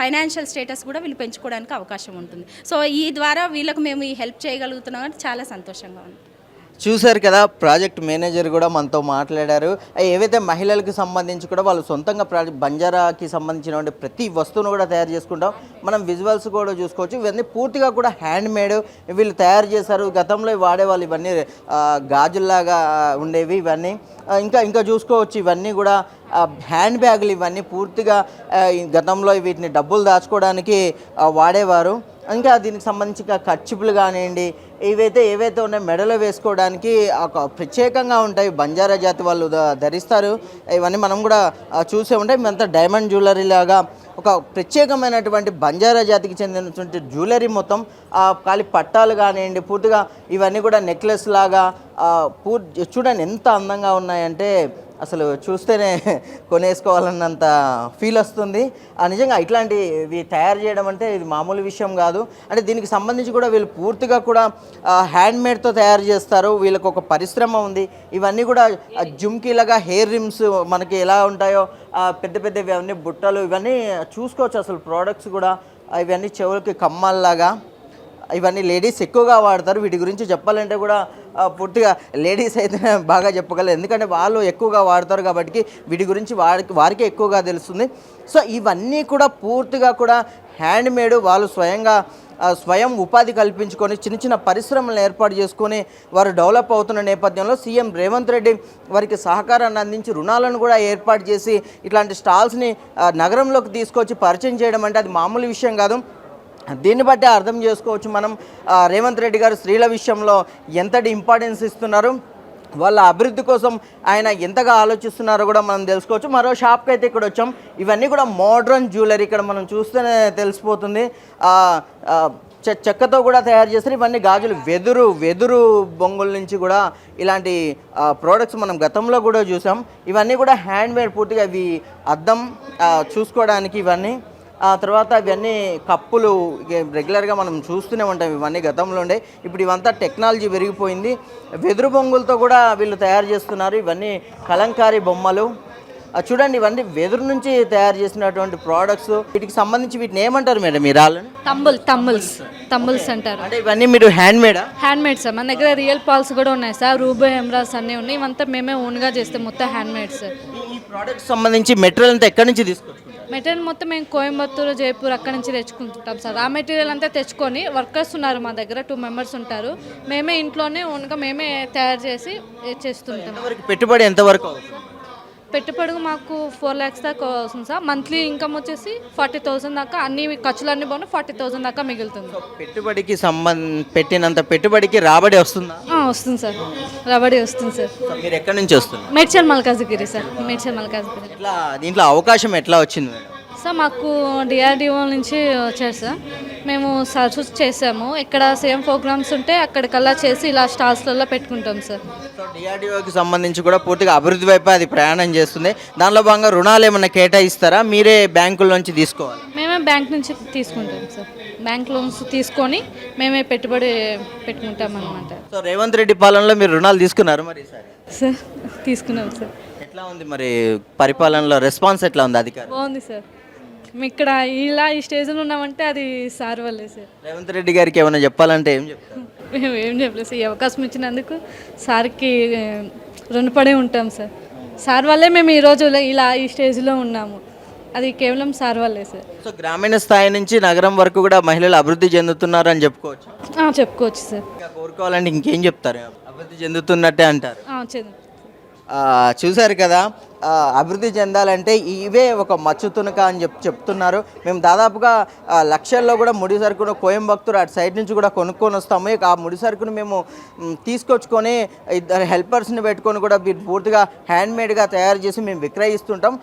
ఫైనాన్షియల్ స్టేటస్ కూడా వీళ్ళు పెంచుకోవడానికి అవకాశం ఉంటుంది. సో ఈ ద్వారా వీళ్ళకి మేము ఈ హెల్ప్ చేయగలుగుతున్నాం. కాబట్టి చాలా సంతోషంగా ఉంది. చూశారు కదా ప్రాజెక్ట్ మేనేజర్ కూడా మనతో మాట్లాడారు. ఏవైతే మహిళలకు సంబంధించి కూడా వాళ్ళు సొంతంగా ప్రాజెక్ట్ బంజారాకి సంబంధించినటువంటి ప్రతి వస్తువును కూడా తయారు చేసుకుంటాం. మనం విజువల్స్ కూడా చూసుకోవచ్చు. ఇవన్నీ పూర్తిగా కూడా హ్యాండ్ మేడ్ వీళ్ళు తయారు చేశారు. గతంలో వాడేవాళ్ళు ఇవన్నీ గాజుల్లాగా ఉండేవి ఇవన్నీ. ఇంకా ఇంకా చూసుకోవచ్చు. ఇవన్నీ కూడా హ్యాండ్ బ్యాగులు ఇవన్నీ పూర్తిగా ఈ గతంలో వీటిని డబ్బులు దాచుకోవడానికి వాడేవారు. ఇంకా దీనికి సంబంధించిన ఇంకా ఖర్చుపులు కానివ్వండి ఇవైతే ఏవైతే ఉన్నాయో మెడలో వేసుకోవడానికి ఒక ప్రత్యేకంగా ఉంటాయి. బంజారా జాతి వాళ్ళు ధరిస్తారు. ఇవన్నీ మనం కూడా చూసే ఉంటాయి. మేమంతా డైమండ్ జ్యువెలరీ లాగా ఒక ప్రత్యేకమైనటువంటి బంజారా జాతికి చెందినటువంటి జ్యువెలరీ మొత్తం ఆ కాలి పట్టాలు కానివ్వండి పూర్తిగా ఇవన్నీ కూడా నెక్లెస్ లాగా పూర్తి చూడండి ఎంత అందంగా ఉన్నాయంటే అసలు చూస్తేనే కొనేసుకోవాలన్నంత ఫీల్ వస్తుంది. ఆ నిజంగా ఇట్లాంటివి తయారు చేయడం అంటే ఇది మామూలు విషయం కాదు. అంటే దీనికి సంబంధించి కూడా వీళ్ళు పూర్తిగా కూడా హ్యాండ్ మేడ్తో తయారు చేస్తారు. వీళ్ళకి ఒక పరిశ్రమ ఉంది. ఇవన్నీ కూడా ఆ, జుమ్కీలాగా హెయిర్ రిమ్స్ మనకి ఎలా ఉంటాయో పెద్ద పెద్ద పెద్దవి అవన్నీ బుట్టలు ఇవన్నీ చూసుకోవచ్చు అసలు ప్రోడక్ట్స్ కూడా. ఇవన్నీ చెవులకి కమ్మల్లాగా. ఇవన్నీ లేడీస్ ఎక్కువగా వాడతారు. వీటి గురించి చెప్పాలంటే కూడా పూర్తిగా లేడీస్ అయితే బాగా చెప్పగలరు. ఎందుకంటే వాళ్ళు ఎక్కువగా వాడతారు కాబట్టి వీటి గురించి వారికి వారికే ఎక్కువగా తెలుస్తుంది. సో ఇవన్నీ కూడా పూర్తిగా కూడా హ్యాండ్మేడ్ వాళ్ళు స్వయంగా స్వయం ఉపాధి కల్పించుకొని చిన్న చిన్న పరిశ్రమలను ఏర్పాటు చేసుకొని వారు డెవలప్ అవుతున్న నేపథ్యంలో సీఎం రేవంత్ రెడ్డి వారికి సహకారాన్ని అందించి రుణాలను కూడా ఏర్పాటు చేసి ఇట్లాంటి స్టాల్స్ని నగరంలోకి తీసుకొచ్చి పరిచయం చేయడం అంటే అది మామూలు విషయం కాదు. దీన్ని బట్టి అర్థం చేసుకోవచ్చు మనం రేవంత్ రెడ్డి గారు స్త్రీల విషయంలో ఎంతటి ఇంపార్టెన్స్ ఇస్తున్నారు వాళ్ళ అభివృద్ధి కోసం ఆయన ఎంతగా ఆలోచిస్తున్నారో కూడా మనం తెలుసుకోవచ్చు. మరో షాప్కి అయితే ఇక్కడ వచ్చాం. ఇవన్నీ కూడా మోడ్రన్ జ్యువెలరీ ఇక్కడ మనం చూస్తేనే తెలిసిపోతుంది. చె- చెక్కతో కూడా తయారు చేస్తారు. ఇవన్నీ గాజులు వెదురు వెదురు బొంగుల నుంచి కూడా ఇలాంటి ప్రోడక్ట్స్ మనం గతంలో కూడా చూసాం. ఇవన్నీ కూడా హ్యాండ్మేడ్ పూర్తిగా ఇవి అద్దం చూసుకోవడానికి ఇవన్నీ ఆ తర్వాత ఇవన్నీ కప్పులు రెగ్యులర్గా మనం చూస్తూనే ఉంటాం ఇవన్నీ గతంలో ఉండే. ఇప్పుడు ఇవంతా టెక్నాలజీ పెరిగిపోయింది. వెదురు బొంగులతో కూడా వీళ్ళు తయారు చేస్తున్నారు. ఇవన్నీ కలంకారీ బొమ్మలు. చూడండి ఇవన్నీ వెదురు నుంచి తయారు చేసినటువంటి ప్రోడక్ట్స్ వీటికి సంబంధించి వీటిని ఏమంటారు మేడం ఈ రాళ్ళని? తంబుల్ తంబుల్స్ తంబుల్స్ అంటారు. అంటే ఇవన్నీ మీరు హ్యాండ్ మేడా హ్యాండ్ మేడ్ సార్. మన దగ్గర రియల్ పాల్స్ కూడా ఉన్నాయి సార్. రూబో ఎమ్రాస్ అన్నీ ఉన్నాయి. ఇవంతా మేమే ఓన్గా చేస్తాం మొత్తం హ్యాండ్ మేడ్ సార్. ఈ ప్రోడక్ట్స్ సంబంధించి మెటీరియల్ అంతా ఎక్కడి నుంచి తీసుకొచ్చుకుంటారు మెటీరియల్ మొత్తం మేము కోయంబత్తూరు జైపూర్ అక్కడ నుంచి తెచ్చుకుంటాం సార్. ఆ మెటీరియల్ అంతా తెచ్చుకొని వర్కర్స్ ఉన్నారు మా దగ్గర టూ మెంబర్స్ ఉంటారు. మేమే ఇంట్లోనే ఓన్గా మేమే తయారు చేసి చేస్తుంటాం. పెట్టుబడి ఎంతవరకు అవుతుంది? పెట్టుబడి మాకు ఫోర్ ల్యాక్స్ దాకా వస్తుంది సార్. మంత్లీ ఇన్కమ్ వచ్చేసి ఫార్టీ థౌసండ్ దాకా అన్ని ఖర్చులన్నీ పోను ఫార్టీ థౌసండ్ దాకా మిగులుతుంది. పెట్టుబడికి సంబంధ పెట్టినంత పెట్టుబడికి రాబడి వస్తుందా? వస్తుంది సార్. రబడి వస్తుంది సార్. మీరు ఎక్కడి నుంచి వస్తున్నారు? మేడ్చల్ మల్కాజ్గిరి సార్. మేడ్చల్ మల్కాజ్గిరి. ఎట్లా దీంట్లో అవకాశం ఎట్లా వచ్చింది సార్ మాకు డిఆర్డిఓ నుంచి వచ్చారు సార్. మేము సర్చ్ చేసాము ఇక్కడ సేమ్ ప్రోగ్రామ్స్ ఉంటే అక్కడికల్లా చేసి ఇలా స్టాల్స్లలో పెట్టుకుంటాం సార్. సో డిఆర్డిఓకి సంబంధించి కూడా పూర్తిగా అభివృద్ధి వైపు అది ప్రయాణం చేస్తుంది. దానిలో భాగంగా రుణాలు ఏమైనా కేటాయిస్తారా? మీరే బ్యాంకుల నుంచి తీసుకోవాలి. మేమే బ్యాంక్ నుంచి తీసుకుంటాం సార్. బ్యాంక్ లోన్స్ తీసుకొని మేమే పెట్టుబడి పెట్టుకుంటాం అనమాట సో రేవంత్ రెడ్డి పాలనలో మీరు రుణాలు తీసుకున్నారు మరి ఈసారి? సార్ తీసుకున్నాం సార్. ఎట్లా ఉంది మరి పరిపాలనలో? రెస్పాన్స్ ఎట్లా ఉంది అధికారులు? బాగుంది సార్. ఇక్కడ ఇలా ఈ స్టేజ్లో ఉన్నామంటే అది సార్ వల్లే సార్. రేవంత్ రెడ్డి గారికి ఏమైనా చెప్పాలంటే ఏం చెప్తారు? మేము ఏం చెప్పలేదు సార్. ఈ అవకాశం ఇచ్చినందుకు సార్కి రుణపడి ఉంటాం సార్. సార్ వల్లే మేము ఈరోజు ఇలా ఈ స్టేజ్లో ఉన్నాము. అది కేవలం సార్ వల్లే సార్. సో గ్రామీణ స్థాయి నుంచి నగరం వరకు కూడా మహిళలు అభివృద్ధి చెందుతున్నారు అని చెప్పుకోవచ్చు. ఆ, చెప్పుకోవచ్చు సార్. ఇంకా కోరుకోవాలంటే ఇంకేం చెప్తారు? అభివృద్ధి చెందుతున్నట్టే అంటారు. ఆ, చదువు ఆ, చూశారు కదా? అభివృద్ధి చెందాలంటే ఇవే ఒక మచ్చు తునక అని చెప్పి చెప్తున్నారు. మేము దాదాపుగా లక్షల్లో కూడా ముడి సరుకును కోయంబత్తూరు అటు సైడ్ నుంచి కూడా కొనుక్కొని వస్తాము. ఇక ఆ ముడి సరుకును మేము తీసుకొచ్చుకొని ఇద్దరు హెల్పర్స్ని పెట్టుకొని కూడా వీటిని పూర్తిగా హ్యాండ్మేడ్గా తయారు చేసి మేము విక్రయిస్తుంటాం.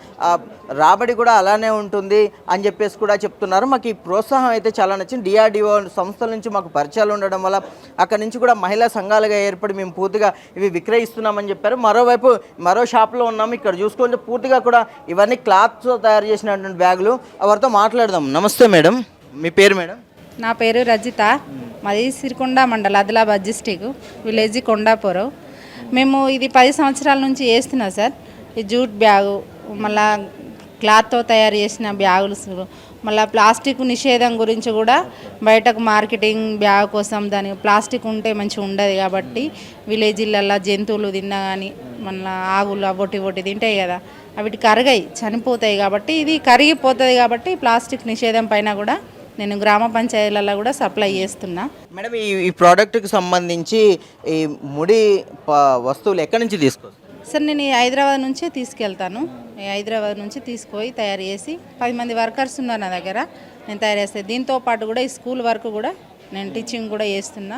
రాబడి కూడా అలానే ఉంటుంది అని చెప్పేసి కూడా చెప్తున్నారు. మాకు ఈ ప్రోత్సాహం అయితే చాలా నచ్చింది. డిఆర్డిఓ సంస్థల నుంచి మాకు పరిచయాలు ఉండడం వల్ల అక్కడ నుంచి కూడా మహిళా సంఘాలుగా ఏర్పడి మేము పూర్తిగా ఇవి విక్రయిస్తున్నామని చెప్పారు. మరోవైపు మరో షాప్లో ఉన్నాము. ఇక్కడ చూసి చూసుకొని పూర్తిగా కూడా ఇవన్నీ క్లాత్తో తయారు చేసినటువంటి బ్యాగులు. వారితో మాట్లాడదాం? నమస్తే మేడం. మీ పేరు మేడం? నా పేరు రజిత. మాది సిరికొండ మండల ఆదిలాబాద్ డిస్టిక్ విలేజ్ కొండాపురం. మేము ఇది పది సంవత్సరాల నుంచి వేస్తున్నాం సార్. ఈ జూట్ బ్యాగు మళ్ళా క్లాత్తో తయారు చేసిన బ్యాగులు మళ్ళీ మళ్ళా ప్లాస్టిక్ నిషేధం గురించి కూడా బయటకు మార్కెటింగ్ బ్యాగ్ కోసం దాని ప్లాస్టిక్ ఉంటే మంచిగా ఉండదు కాబట్టి విలేజ్లల్లో జంతువులు తిన్నా కానీ మళ్ళీ ఆగులు అవొటి ఒకటి తింటాయి కదా అవిటి కరగాయి చనిపోతాయి కాబట్టి ఇది కరిగిపోతుంది కాబట్టి ప్లాస్టిక్ నిషేధం పైన కూడా నేను గ్రామ పంచాయతీలలో కూడా సప్లై చేస్తున్నా. మేడం ఈ ఈ ప్రోడక్ట్కి సంబంధించి ఈ ముడి వస్తువులు ఎక్కడి నుంచి తీసుకొస్తారు? సార్ నేను ఈ హైదరాబాద్ నుంచే తీసుకెళ్తాను. హైదరాబాద్ నుంచి తీసుకుపోయి తయారు చేసి పది మంది వర్కర్స్ ఉన్నారు నా దగ్గర. నేను తయారు చేస్తాను దీంతో పాటు కూడా ఈ స్కూల్ వర్క్ కూడా నేను టీచింగ్ కూడా చేస్తున్నా.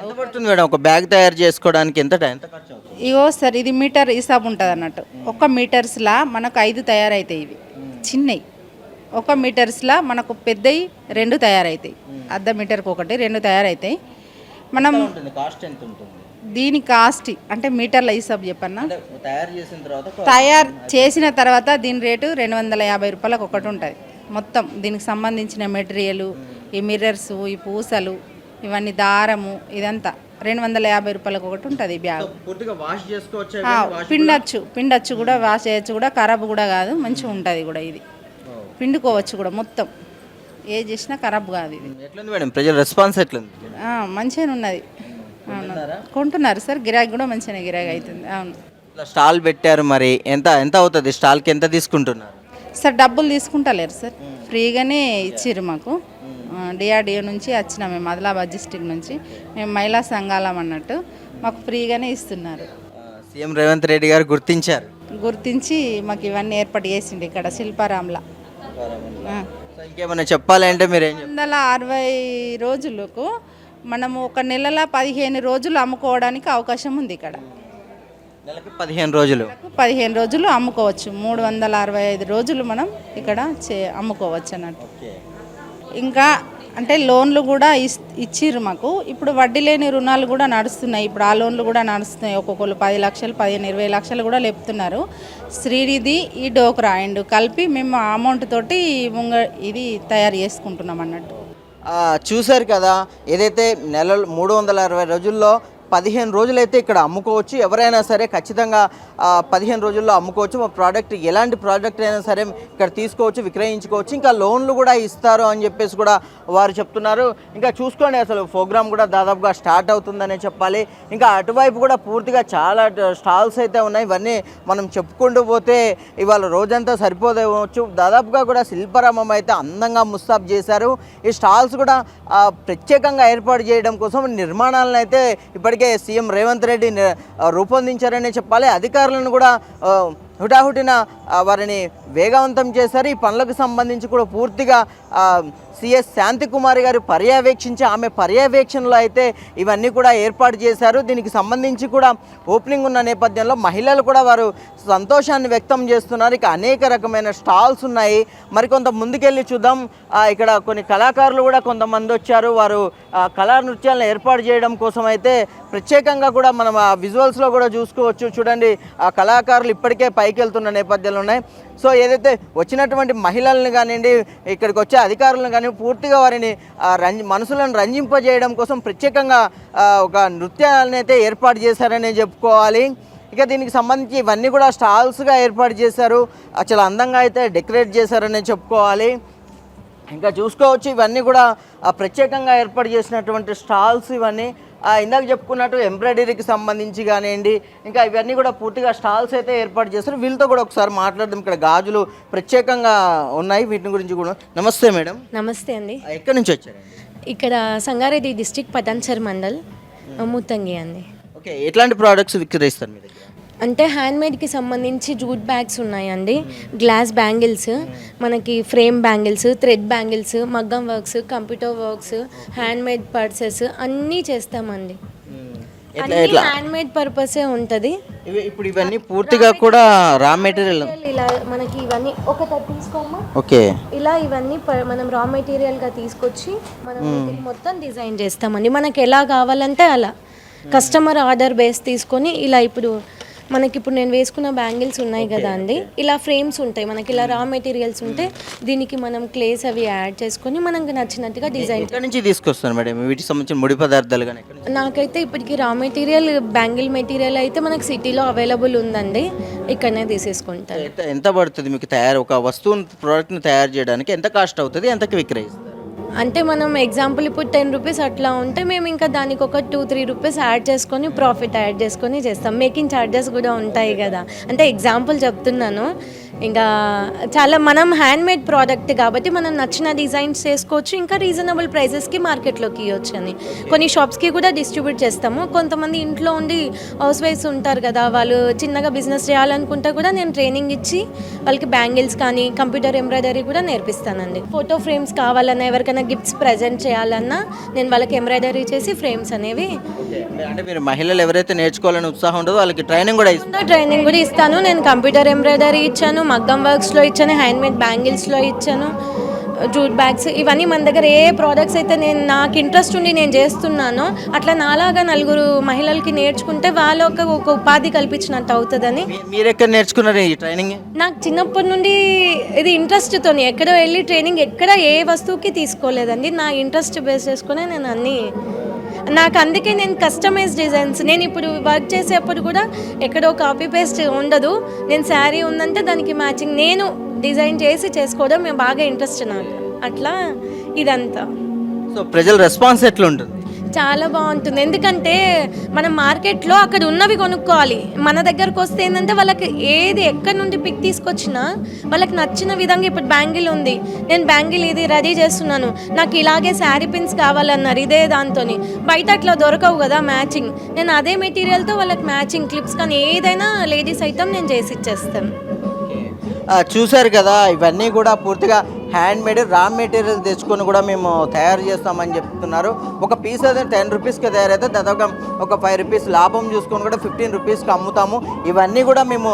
ఎంత పడుతుంది మేడం? ఒక బ్యాగ్ తయారు చేసుకోవడానికి ఎంత టైం ఎంత ఖర్చు అవుతుంది? ఇగో సార్ ఇది మీటర్ హిసాబ్ ఉంటుంది అన్నట్టు. ఒక మీటర్స్లా మనకు ఐదు తయారవుతాయి ఇవి. చిన్నవి ఒక మీటర్స్లా మనకు పెద్దవి రెండు తయారవుతాయి అర్ధ మీటర్కి ఒకటి రెండు తయారవుతాయి మనం ఉంటుంది? కాస్ట్ ఎంత ఉంటుంది? దీని కాస్ట్ అంటే మీటర్ల హిసాబ్ చెప్పన్నా? అంటే తయారు చేసిన తర్వాత తయారు చేసిన తర్వాత దీని రేటు రెండు వందల యాభై రూపాయలకు ఒకటి ఉంటుంది. మొత్తం దీనికి సంబంధించిన మెటీరియల్ ఈ మిర్రర్స్ ఈ పూసలు ఇవన్నీ దారము ఇదంతా. రెండు వందల యాభై రూపాయలకు ఒకటి ఉంటుంది ఈ బ్యాగ్. పూర్తిగా వాష్ చేసుకోవచ్చు పిండచ్చు పిండచ్చు కూడా వాష్ చేయొచ్చు కూడా ఖరాబ్ కూడా కాదు మంచిగా ఉంటుంది కూడా ఇది. పిండుకోవచ్చు కూడా మొత్తం. ఏ చేసినా ఖరాబ్ కాదు ఇది. ఎట్లుంది మేడం? ప్రజల రెస్పాన్స్ ఎట్లుంది? మంచిగానే ఉన్నది. అవును. కొంటున్నారు సార్ గిరాకీ కూడా మంచిగానే గిరాకీ అవుతుంది. అవును. స్టాల్ పెట్టారు మరి. ఎంత ఎంత అవుతుంది? స్టాల్కి ఎంత తీసుకుంటున్నారు? సార్ డబ్బులు తీసుకుంటలేరు సార్. ఫ్రీగానే ఇచ్చిర్రు మాకు. డిఆర్డిఓ నుంచి వచ్చినాం మేము ఆదిలాబాద్ డిస్టిక్ నుంచి. మేము మహిళా సంఘాలం అన్నట్టు మాకు ఫ్రీగానే ఇస్తున్నారు. సీఎం రేవంత్ రెడ్డి గారు గుర్తించారు? గుర్తించి మాకు ఇవన్నీ ఏర్పాటు చేసిండు ఇక్కడ శిల్పారాంలో. ఇంకేమైనా చెప్పాలంటే మీరు వందల అరవై రోజులకు మనము ఒక నెలలో పదిహేను రోజులు అమ్ముకోవడానికి అవకాశం ఉంది ఇక్కడ. నెలకి పదిహేను రోజులు. పదిహేను రోజులు అమ్ముకోవచ్చు. మూడు వందల అరవై ఐదు రోజులు మనం ఇక్కడ చే అమ్ముకోవచ్చు అన్నట్టు. ఇంకా అంటే లోన్లు కూడా ఇస్ ఇచ్చిర్రు మాకు. ఇప్పుడు వడ్డీ లేని రుణాలు కూడా నడుస్తున్నాయి. ఇప్పుడు ఆ లోన్లు కూడా నడుస్తున్నాయి. ఒక్కొక్కరు పది లక్షలు పదిహేను ఇరవై లక్షలు కూడా లేపుతున్నారు. శ్రీనిధి ఈ డోక్రా అండ్ కలిపి మేము ఆ అమౌంట్ తోటి ముంగ ఇది తయారు చేసుకుంటున్నాం అన్నట్టు. చూశారు కదా ఏదైతే నెల మూడు వందల అరవై రోజుల్లో పదిహేను రోజులైతే ఇక్కడ అమ్ముకోవచ్చు. ఎవరైనా సరే ఖచ్చితంగా పదిహేను రోజుల్లో అమ్ముకోవచ్చు. మా ప్రోడక్ట్ ఎలాంటి ప్రోడక్ట్ అయినా సరే ఇక్కడ తీసుకోవచ్చు విక్రయించుకోవచ్చు. ఇంకా లోన్లు కూడా ఇస్తారు అని చెప్పేసి కూడా వారు చెప్తున్నారు. ఇంకా చూసుకోండి అసలు ప్రోగ్రామ్ కూడా దాదాపుగా స్టార్ట్ అవుతుందనే చెప్పాలి. ఇంకా అటువైపు కూడా పూర్తిగా చాలా స్టాల్స్ అయితే ఉన్నాయి. ఇవన్నీ మనం చెప్పుకుంటూ పోతే ఇవాళ రోజంతా సరిపోదేవచ్చు. దాదాపుగా కూడా శిల్పరామం అయితే అందంగా ముస్తాబ్ చేశారు. ఈ స్టాల్స్ కూడా ప్రత్యేకంగా ఏర్పాటు చేయడం కోసం నిర్మాణాలను అయితే ఇప్పటికే సీఎం రేవంత్ రెడ్డి రూపొందించారనే చెప్పాలి. అధికారులను కూడా హుటాహుటిన వారిని వేగవంతం చేశారు. ఈ పనులకు సంబంధించి కూడా పూర్తిగా సిఎస్ శాంతికుమారి గారు పర్యవేక్షించి ఆమె పర్యవేక్షణలో అయితే ఇవన్నీ కూడా ఏర్పాటు చేశారు. దీనికి సంబంధించి కూడా ఓపెనింగ్ ఉన్న నేపథ్యంలో మహిళలు కూడా వారు సంతోషాన్ని వ్యక్తం చేస్తున్నారు. ఇక అనేక రకమైన స్టాల్స్ ఉన్నాయి. మరికొంత ముందుకెళ్ళి చూద్దాం. ఇక్కడ కొన్ని కళాకారులు కూడా కొంతమంది వచ్చారు. వారు ఆ, కళా నృత్యాలను ఏర్పాటు చేయడం కోసం అయితే ప్రత్యేకంగా కూడా మనం ఆ విజువల్స్లో కూడా చూసుకోవచ్చు. చూడండి ఆ కళాకారులు ఇప్పటికే పైకి వెళ్తున్న నేపథ్యంలో ఉన్నాయి. సో ఏదైతే వచ్చినటువంటి మహిళలను కానివ్వండి ఇక్కడికి వచ్చే అధికారులను కానీ పూర్తిగా వారిని ఆ, రంజి మనసులను రంజింపజేయడం కోసం ప్రత్యేకంగా ఒక నృత్యాలను అయితే ఏర్పాటు చేశారనే చెప్పుకోవాలి. ఇక దీనికి సంబంధించి ఇవన్నీ కూడా స్టాల్స్గా ఏర్పాటు చేశారు. చాలా అందంగా అయితే డెకరేట్ చేశారనే చెప్పుకోవాలి. ఇంకా చూసుకోవచ్చు ఇవన్నీ కూడా ప్రత్యేకంగా ఏర్పాటు చేసినటువంటి స్టాల్స్ ఇవన్నీ. ఇందాక చెప్పుకున్నట్టు ఎంబ్రాయిడరీకి సంబంధించి కానివ్వండి ఇంకా ఇవన్నీ కూడా పూర్తిగా స్టాల్స్ అయితే ఏర్పాటు చేస్తారు. వీళ్ళతో కూడా ఒకసారి మాట్లాడదాం. ఇక్కడ గాజులు ప్రత్యేకంగా ఉన్నాయి. వీటి గురించి కూడా నమస్తే మేడం. నమస్తే అండి. ఎక్కడి నుంచి వచ్చారండి? ఇక్కడ సంగారెడ్డి డిస్టిక్ పటాన్చర్ మండల్ ముత్తంగి అండి. ఓకే ఎట్లాంటి ప్రోడక్ట్స్ విక్రయిస్తారు మీ దగ్గర? అంటే హ్యాండ్మేడ్కి సంబంధించి జూట్ బ్యాగ్స్ ఉన్నాయండి. గ్లాస్ బ్యాంగిల్స్ మనకి ఫ్రేమ్ బ్యాంగిల్స్ థ్రెడ్ బ్యాంగిల్స్ మగ్గం works computer works handmade purses అన్నీ చేస్తామండి. హ్యాండ్మేడ్ పర్పసే ఉంటుంది. ఇప్పుడు ఇవన్నీ పూర్తిగా కూడా రా మెటీరియల్ ఇలా మనకి ఇవన్నీ ఒక తీసుకోమా ఓకే. ఇలా ఇవన్నీ మనం రా మెటీరియల్గా తీసుకొచ్చి మనం మొత్తం డిజైన్ చేస్తామండి. మనకి ఎలా కావాలంటే అలా. కస్టమర్ ఆర్డర్ బేస్ తీసుకొని ఇలా ఇప్పుడు మనకి ఇప్పుడు నేను వేసుకున్న బ్యాంగిల్స్ ఉన్నాయి కదా అండి. ఇలా ఫ్రేమ్స్ ఉంటాయి. మనకి ఇలా రా మెటీరియల్స్ ఉంటే దీనికి మనం క్లేస్ అవి యాడ్ చేసుకొని మనకు నచ్చినట్టుగా డిజైన్ ఎక్కడి నుంచి తీసుకొస్తారు మేడం? వీటికి సంబంధించిన ముడి పదార్థాలు కానీ నాకైతే ఇప్పటికి రా మెటీరియల్ బ్యాంగిల్ మెటీరియల్ అయితే మనకి సిటీలో అవైలబుల్ ఉందండి. ఇక్కడనే తీసేసుకుంటారు ఎంత పడుతుంది మీకు తయారు? ఒక వస్తువుని ప్రోడక్ట్ని తయారు చేయడానికి ఎంత కాస్ట్ అవుతుంది? ఎంతకి విక్రయిస్తారు? అంటే మనం ఎగ్జాంపుల్ ఇప్పుడు టెన్ రూపీస్ అట్లా ఉంటే మేము ఇంకా దానికి ఒక టూ త్రీ రూపీస్ యాడ్ చేసుకొని ప్రాఫిట్ యాడ్ చేసుకొని చేస్తాం. మేకింగ్ ఛార్జెస్ కూడా ఉంటాయి కదా. అంటే ఎగ్జాంపుల్ చెప్తున్నాను. ఇంకా చాలా మనం హ్యాండ్మేడ్ ప్రోడక్ట్ కాబట్టి మనం నచ్చిన డిజైన్స్ చేసుకోవచ్చు ఇంకా రీజనబుల్ ప్రైసెస్కి మార్కెట్లోకి ఇవ్వచ్చు అని. కొన్ని షాప్స్కి కూడా డిస్ట్రిబ్యూట్ చేస్తాము. కొంతమంది ఇంట్లో ఉండి హౌస్ వైఫ్స్ ఉంటారు కదా వాళ్ళు చిన్నగా బిజినెస్ చేయాలనుకుంటే కూడా నేను ట్రైనింగ్ ఇచ్చి వాళ్ళకి బ్యాంగిల్స్ కానీ కంప్యూటర్ ఎంబ్రాయిడరీ కూడా నేర్పిస్తానండి. ఫోటో ఫ్రేమ్స్ కావాలన్నా ఎవరికైనా గిఫ్ట్స్ ప్రజెంట్ చేయాలన్నా నేను వాళ్ళకి ఎంబ్రాయిడరీ చేసి ఫ్రేమ్స్ అనేవి అంటే మీరు మహిళలు ఎవరైతే నేర్చుకోవాలని ఉత్సాహం ఉంటుందో వాళ్ళకి ట్రైనింగ్ కూడా ట్రైనింగ్ కూడా ఇస్తాను. నేను కంప్యూటర్ ఎంబ్రాయిడరీ ఇచ్చాను మగ్గం వర్క్స్లో ఇచ్చాను హ్యాండ్మేడ్ బ్యాంగిల్స్లో ఇచ్చాను జూట్ బ్యాగ్స్ ఇవన్నీ మన దగ్గర ఏ ప్రోడక్ట్స్ అయితే నేను నాకు ఇంట్రెస్ట్ ఉండి నేను చేస్తున్నానో అట్లా నాలాగా నలుగురు మహిళలకి నేర్చుకుంటే వాళ్ళ ఒక ఒక ఉపాధి కల్పించినట్టు అవుతుందని. మీరు ఎక్కడ నేర్చుకున్నారు ఈ ట్రైనింగ్ నాకు చిన్నప్పటి నుండి ఇది ఇంట్రెస్ట్తో ఎక్కడో వెళ్ళి ట్రైనింగ్ ఎక్కడ ఏ వస్తువుకి తీసుకోలేదండి. నా ఇంట్రెస్ట్ బేస్ చేసుకునే నేను అన్నీ నాకు అందుకే నేను కస్టమైజ్ డిజైన్స్ నేను ఇప్పుడు వర్క్ చేసేప్పుడు కూడా ఎక్కడో కాపీ పేస్ట్ ఉండదు. నేను శారీ ఉందంటే దానికి మ్యాచింగ్ నేను డిజైన్ చేసి చేసుకోవడం మేము బాగా ఇంట్రెస్ట్ నాకు. అట్లా ఇదంతా. సో ప్రజల రెస్పాన్స్ ఎట్లా ఉంటుంది చాలా బాగుంటుంది. ఎందుకంటే మనం మార్కెట్లో అక్కడ ఉన్నవి కొనుక్కోవాలి. మన దగ్గరకు వస్తే ఏంటంటే వాళ్ళకి ఏది ఎక్కడి నుండి పిక్ తీసుకొచ్చినా వాళ్ళకి నచ్చిన విధంగా ఇప్పుడు బ్యాంగిల్ ఉంది. నేను బ్యాంగిల్ ఇది రెడీ చేస్తున్నాను. నాకు ఇలాగే శారీ పిన్స్ కావాలన్నారు ఇదే దాంతో బయట అట్లా దొరకవు కదా మ్యాచింగ్. నేను అదే మెటీరియల్తో వాళ్ళకి మ్యాచింగ్ క్లిప్స్ కానీ ఏదైనా లేడీస్ ఐటమ్ నేను చేసి ఇచ్చేస్తాను. చూసారు చూశారు కదా ఇవన్నీ కూడా పూర్తిగా హ్యాండ్ మేడ్ రా మెటీరియల్ తెచ్చుకొని కూడా మేము తయారు చేస్తామని చెప్తున్నారు. ఒక పీస్ అయితే టెన్ రూపీస్కి తయారైతే దాదాపుగా ఒక ఫైవ్ రూపీస్ లాభం చూసుకొని కూడా ఫిఫ్టీన్ రూపీస్కి అమ్ముతాము. ఇవన్నీ కూడా మేము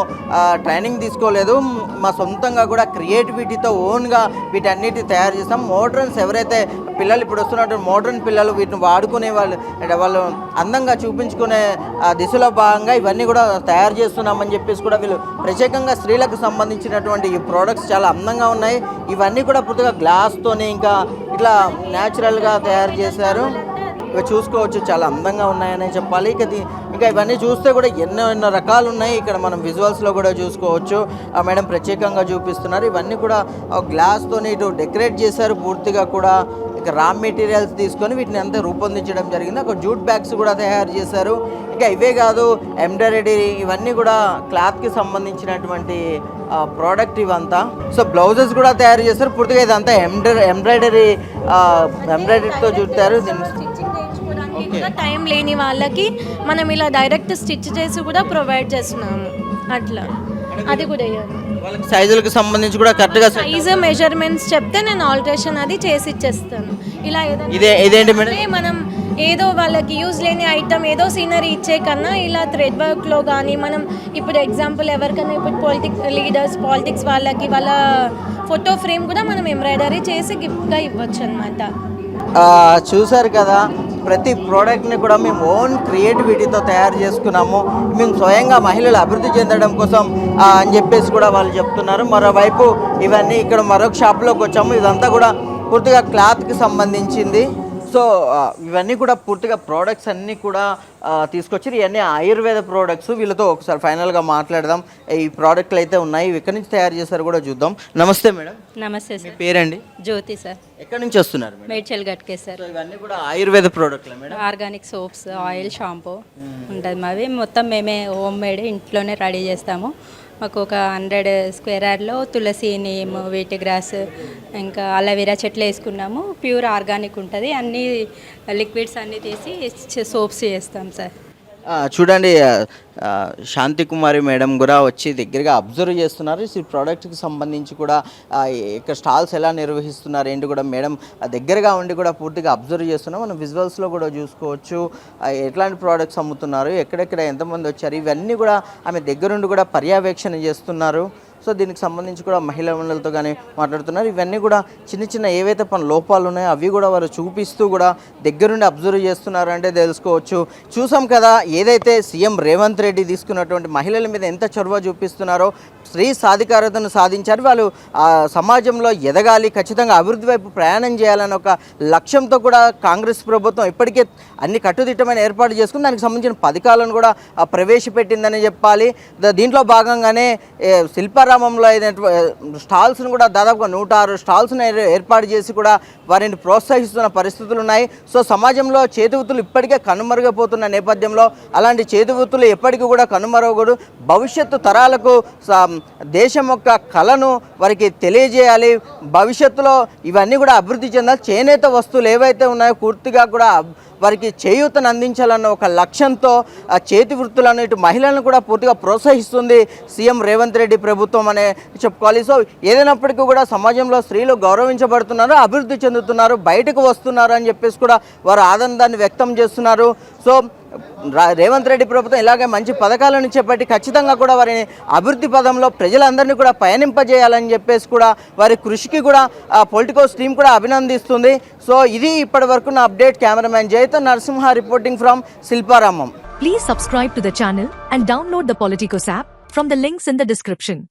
ట్రైనింగ్ తీసుకోలేదు. మా సొంతంగా కూడా క్రియేటివిటీతో ఓన్గా వీటన్నిటి తయారు చేస్తాం. మోడ్రన్స్ ఎవరైతే పిల్లలు ఇప్పుడు వస్తున్నటువంటి మోడర్న్ పిల్లలు వీటిని వాడుకునే వాళ్ళు వాళ్ళు అందంగా చూపించుకునే ఆ, దిశలో భాగంగా ఇవన్నీ కూడా తయారు చేస్తున్నామని చెప్పేసి కూడా వీళ్ళు ప్రత్యేకంగా స్త్రీలకు సంబంధించినటువంటి ఈ ప్రోడక్ట్స్ చాలా అందంగా ఉన్నాయి. ఇవన్నీ కూడా పూర్తిగా గ్లాస్తోనే ఇంకా ఇట్లా న్యాచురల్గా తయారు చేశారు. ఇక చూసుకోవచ్చు చాలా అందంగా ఉన్నాయని చెప్పాలి. ఇక ఇంకా ఇవన్నీ చూస్తే కూడా ఎన్నో ఎన్నో రకాలు ఉన్నాయి. ఇక్కడ మనం విజువల్స్లో కూడా చూసుకోవచ్చు. ఆ మేడం ప్రత్యేకంగా చూపిస్తున్నారు. ఇవన్నీ కూడా గ్లాస్తోని ఇటు డెకరేట్ చేశారు పూర్తిగా కూడా. ఇక రా మెటీరియల్స్ తీసుకొని వీటిని అంతా రూపొందించడం జరిగింది. ఒక జూట్ బ్యాగ్స్ కూడా తయారు చేశారు. ఇంకా ఇవే కాదు ఎంబ్రాయిడరీ ఇవన్నీ కూడా క్లాత్కి సంబంధించినటువంటి ప్రోడక్ట్ ఇవంతా. సో బ్లౌజెస్ కూడా తయారు చేశారు. పూర్తిగా ఇదంతా ఎంబ్రాయిడరీ ఎంబ్రాయిడరీ ఎంబ్రాయిడరీతో చుట్టారు కూడా టైం లేని వాళ్ళకి మనం ఇలా డైరెక్ట్ స్టిచ్ చేసి కూడా ప్రొవైడ్ చేస్తున్నాము. అట్లా. అది కూడా వాళ్ళకి సైజులకు సంబంధించి కూడా కరెక్ట్గా సైజ్ మెజర్మెంట్స్ చెప్తే నేను ఆల్టరేషన్ అది చేసి ఇచ్చేస్తాను. ఇలా ఏదైనా ఇదే ఇదేంటి మేడం? మనం ఏదో వాళ్ళకి యూజ్ లేని ఐటమ్ ఏదో సీనరీ ఇచ్చే కన్నా ఇలా థ్రెడ్ వర్క్లో కానీ మనం ఇప్పుడు ఎగ్జాంపుల్ ఎవరికైనా ఇప్పుడు పొలిటిక్స్ లీడర్స్ పాలిటిక్స్ వాళ్ళకి వాళ్ళ ఫోటో ఫ్రేమ్ కూడా మనం ఎంబ్రాయిడరీ చేసి గిఫ్ట్గా ఇవ్వచ్చు అనమాట ఆ, చూశారు కదా ప్రతి ప్రోడక్ట్ని కూడా మేము ఓన్ క్రియేటివిటీతో తయారు చేసుకున్నాము. మేము స్వయంగా మహిళలు అభివృద్ధి చెందడం కోసం అని చెప్పేసి కూడా వాళ్ళు చెప్తున్నారు. మరోవైపు ఇవన్నీ ఇక్కడ మరొక షాప్లోకి వచ్చాము. ఇదంతా కూడా పూర్తిగా క్లాత్కి సంబంధించింది. సో ఇవన్నీ కూడా పూర్తిగా ప్రోడక్ట్స్ అన్నీ కూడా తీసుకొచ్చి ఇవన్నీ ఆయుర్వేద ప్రోడక్ట్స్ వీళ్ళతో ఒకసారి ఫైనల్గా మాట్లాడదాం. ఈ ప్రోడక్ట్లు అయితే ఉన్నాయి ఇవి ఎక్కడి నుంచి తయారు చేశారు కూడా చూద్దాం. నమస్తే మేడం. నమస్తే మీ పేరండి? జ్యోతి సార్. ఎక్కడి నుంచి వస్తున్నారు మేడం? మేడ్చల్ గట్కే సార్. ఇవన్నీ కూడా Ayurveda ప్రోడక్ట్లే madam? Organic soaps oil shampoo ఉంటుంది మావి. మొత్తం మేమే హోమ్ మేడ్ ఇంట్లోనే రెడీ చేస్తాము. మాకు ఒక హండ్రెడ్ స్క్వేర్ యార్డ్లో తులసి నీమ్ వీట్ గ్రాస్ ఇంకా అలవీరా చెట్లు వేసుకున్నాము. ప్యూర్ ఆర్గానిక్ ఉంటుంది. అన్ని లిక్విడ్స్ అన్నీ తీసి సోప్స్ చేస్తాం సార్. చూడండి శాంతి కుమారి మేడం కూడా వచ్చి దగ్గరగా అబ్జర్వ్ చేస్తున్నారు. ఈ ప్రోడక్ట్కి సంబంధించి కూడా ఇక్కడ స్టాల్స్ ఎలా నిర్వహిస్తున్నారు ఏంటి కూడా మేడం దగ్గరగా ఉండి కూడా పూర్తిగా అబ్జర్వ్ చేస్తున్నాం. మనం విజువల్స్లో కూడా చూసుకోవచ్చు. ఎట్లాంటి ప్రోడక్ట్స్ అమ్ముతున్నారు ఎక్కడెక్కడ ఎంతమంది వచ్చారు ఇవన్నీ కూడా ఆమె దగ్గరుండి కూడా పర్యవేక్షణ చేస్తున్నారు. సో దీనికి సంబంధించి కూడా మహిళా మండలితో కానీ మాట్లాడుతున్నారు. ఇవన్నీ కూడా చిన్న చిన్న ఏవైతే పని లోపాలు ఉన్నాయో అవి కూడా వారు చూపిస్తూ కూడా దగ్గరుండి అబ్జర్వ్ చేస్తున్నారంటే తెలుసుకోవచ్చు. చూసాం కదా ఏదైతే సీఎం రేవంత్ రెడ్డి తీసుకున్నటువంటి మహిళల మీద ఎంత చొరవ చూపిస్తున్నారో స్త్రీ సాధికారతను సాధించారు. వాళ్ళు ఆ సమాజంలో ఎదగాలి ఖచ్చితంగా అభివృద్ధి వైపు ప్రయాణం చేయాలని ఒక లక్ష్యంతో కూడా కాంగ్రెస్ ప్రభుత్వం ఇప్పటికే అన్ని కట్టుదిట్టమైన ఏర్పాటు చేసుకుని దానికి సంబంధించిన పథకాలను కూడా ప్రవేశపెట్టిందని చెప్పాలి. దీంట్లో భాగంగానే శిల్పార శిల్పారామంలో అయినటువంటి స్టాల్స్ను కూడా దాదాపుగా నూట ఆరు స్టాల్స్ను ఏర్- ఏర్పాటు చేసి కూడా వారిని ప్రోత్సహిస్తున్న పరిస్థితులు ఉన్నాయి. సో సమాజంలో చేతివృత్తులు ఇప్పటికే కనుమరుగపోతున్న నేపథ్యంలో అలాంటి చేతివృత్తులు ఎప్పటికీ కూడా కనుమరుగడు భవిష్యత్తు తరాలకు స- దేశం యొక్క కళను వారికి తెలియజేయాలి. భవిష్యత్తులో ఇవన్నీ కూడా అభివృద్ధి చెందాలి. చేనేత వస్తువులు ఏవైతే ఉన్నాయో పూర్తిగా కూడా వారికి చేయూతను అందించాలన్న ఒక లక్ష్యంతో ఆ చేతి వృత్తులను ఇటు మహిళలను కూడా పూర్తిగా ప్రోత్సహిస్తుంది సీఎం రేవంత్ రెడ్డి ప్రభుత్వం అనే చెప్పుకోవాలి. సో ఏదైనప్పటికీ కూడా సమాజంలో స్త్రీలు గౌరవించబడుతున్నారు అభివృద్ధి చెందుతున్నారు బయటకు వస్తున్నారు అని చెప్పేసి కూడా వారు ఆనందాన్ని వ్యక్తం చేస్తున్నారు. సో రేవంత్ రెడ్డి ప్రభుత్వం ఇలాగే మంచి పథకాలను చేపట్టి ఖచ్చితంగా కూడా వారిని అభివృద్ధి పదంలో ప్రజలందరినీ కూడా పయనింపజేయాలని చెప్పేసి కూడా వారి కృషికి కూడా పొలిటికల్ స్టీమ్ కూడా అభినందిస్తుంది. సో ఇది ఇప్పటి వరకు నా update. Cameraman జయతో Narasimha reporting from Shilparamam. Please subscribe to the channel and download the Politicos app from the links in the description